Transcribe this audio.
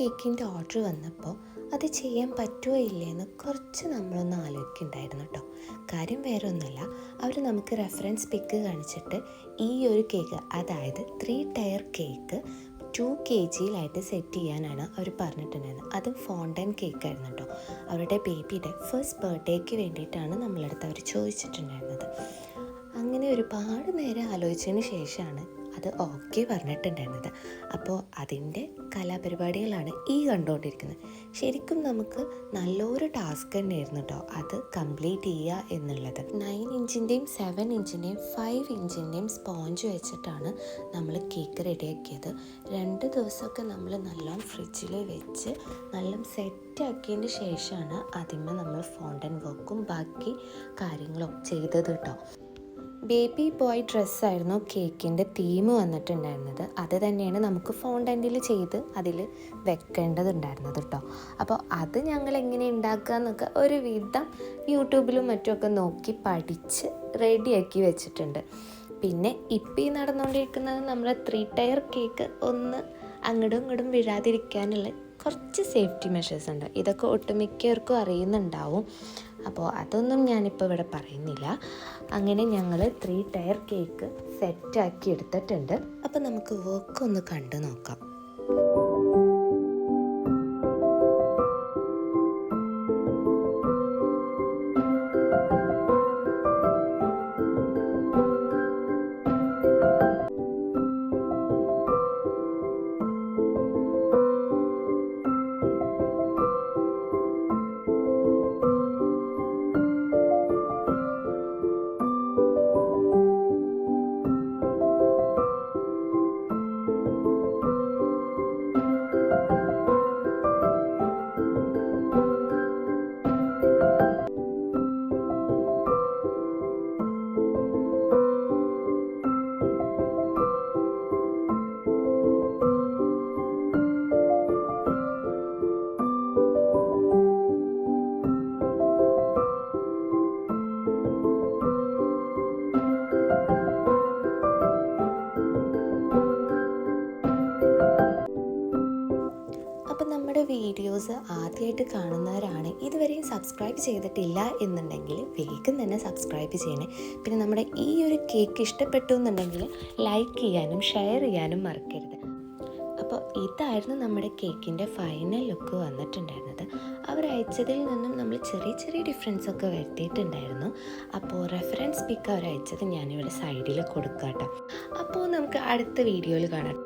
കേക്കിന്റെ ഓർഡർ വന്നപ്പോൾ അത് ചെയ്യാൻ പറ്റുമോ ഇല്ലേന്ന് കുറച്ച് നമ്മളൊന്ന് ആലോചിക്കുന്നുണ്ടായിരുന്നു കേട്ടോ. കാര്യം വേറെ ഒന്നുമല്ല അവർ നമുക്ക് റെഫറൻസ് പിക്ക് കാണിച്ചിട്ട് ഈ ഒരു കേക്ക് അതായത് three tier cake two K ജിയിലായിട്ട് set ചെയ്യാനാണ് അവർ പറഞ്ഞിട്ടുണ്ടായിരുന്നത്. അതും ഫോണ്ടൻ കേക്ക് ആയിരുന്നു കേട്ടോ. അവരുടെ ബേബിയുടെ ഫസ്റ്റ് ബർത്ത്ഡേക്ക് വേണ്ടിയിട്ടാണ് നമ്മളടുത്ത് അവർ ചോദിച്ചിട്ടുണ്ടായിരുന്നത്. അങ്ങനെ ഒരുപാട് നേരം ആലോചിച്ചതിന് ശേഷമാണ് അത് ഓക്കെ പറഞ്ഞിട്ടുണ്ടായിരുന്നത്. അപ്പോൾ അതിന്റെ കലാപരിപാടികളാണ് ഈ കണ്ടുകൊണ്ടിരിക്കുന്നത്. ശരിക്കും നമുക്ക് നല്ലൊരു ടാസ്ക് തന്നെയായിരുന്നു കേട്ടോ അത് കംപ്ലീറ്റ് ചെയ്യുക എന്നുള്ളത്. നയൻ ഇഞ്ചിന്റെയും സെവൻ ഇഞ്ചിന്റെയും ഫൈവ് ഇഞ്ചിന്റെയും സ്പോഞ്ച് വെച്ചിട്ടാണ് നമ്മൾ കേക്ക് റെഡിയാക്കിയത്. രണ്ട് ദിവസമൊക്കെ നമ്മൾ നല്ലോണം ഫ്രിഡ്ജിൽ വെച്ച് നല്ല സെറ്റാക്കിയതിന് ശേഷമാണ് ആദ്യമേ നമ്മൾ ഫോണ്ടൻ വർക്കും ബാക്കി കാര്യങ്ങളും ചെയ്തത് കേട്ടോ ബേബി ബോയ് ഡ്രസ്സായിരുന്നു കേക്കിന്റെ തീം വന്നിട്ടുണ്ടായിരുന്നത്. അത് തന്നെയാണ് നമുക്ക് ഫോണ്ടന്റിൽ ചെയ്ത് അതിൽ വെക്കേണ്ടതുണ്ടായിരുന്നത് കേട്ടോ അപ്പോൾ അത് ഞങ്ങൾ എങ്ങനെ ഉണ്ടാക്കുക എന്നൊക്കെ ഒരു വിധം യൂട്യൂബിലും മറ്റുമൊക്കെ നോക്കി പഠിച്ച് റെഡിയാക്കി വെച്ചിട്ടുണ്ട്. പിന്നെ ഇപ്പം ഈ നടന്നുകൊണ്ടിരിക്കുന്നത് നമ്മുടെ ത്രീ ടയർ കേക്ക് ഒന്ന് അങ്ങോട്ടും ഇങ്ങോട്ടും വീഴാതിരിക്കാനുള്ള കുറച്ച് സേഫ്റ്റി മെഷേഴ്സ് ഉണ്ട്. ഇതൊക്കെ ഒട്ടുമിക്കവർക്കും അറിയുന്നുണ്ടാവും. അപ്പോൾ അതൊന്നും ഞാനിപ്പോൾ ഇവിടെ പറയുന്നില്ല. അങ്ങനെ ഞങ്ങൾ ത്രീ ടയർ കേക്ക് സെറ്റാക്കി എടുത്തിട്ടുണ്ട്. അപ്പോൾ നമുക്ക് വർക്ക് ഒന്ന് കണ്ടു നോക്കാം. അപ്പം നമ്മുടെ വീഡിയോസ് ആദ്യമായിട്ട് കാണുന്നവരാണ് ഇതുവരെയും സബ്സ്ക്രൈബ് ചെയ്തിട്ടില്ല എന്നുണ്ടെങ്കിൽ വേഗം തന്നെ സബ്സ്ക്രൈബ് ചെയ്യണേ. പിന്നെ നമ്മുടെ ഈ ഒരു കേക്ക് ഇഷ്ടപ്പെട്ടു എന്നുണ്ടെങ്കിൽ ലൈക്ക് ചെയ്യാനും ഷെയർ ചെയ്യാനും മറക്കരുത്. അപ്പോൾ ഇതായിരുന്നു നമ്മുടെ കേക്കിന്റെ ഫൈനൽ ലുക്ക് വന്നിട്ടുണ്ടായിരുന്നത്. അവർ അയച്ചതിൽ നിന്നും നമ്മൾ ചെറിയ ചെറിയ ഡിഫറൻസ് ഒക്കെ വരുത്തിയിട്ടുണ്ടായിരുന്നു. അപ്പോൾ റെഫറൻസ് പിക്ക് അവർ അയച്ചത് ഞാനിവിടെ സൈഡിൽ കൊടുക്കാം കേട്ടോ അപ്പോൾ നമുക്ക് അടുത്ത വീഡിയോയിൽ കാണാം.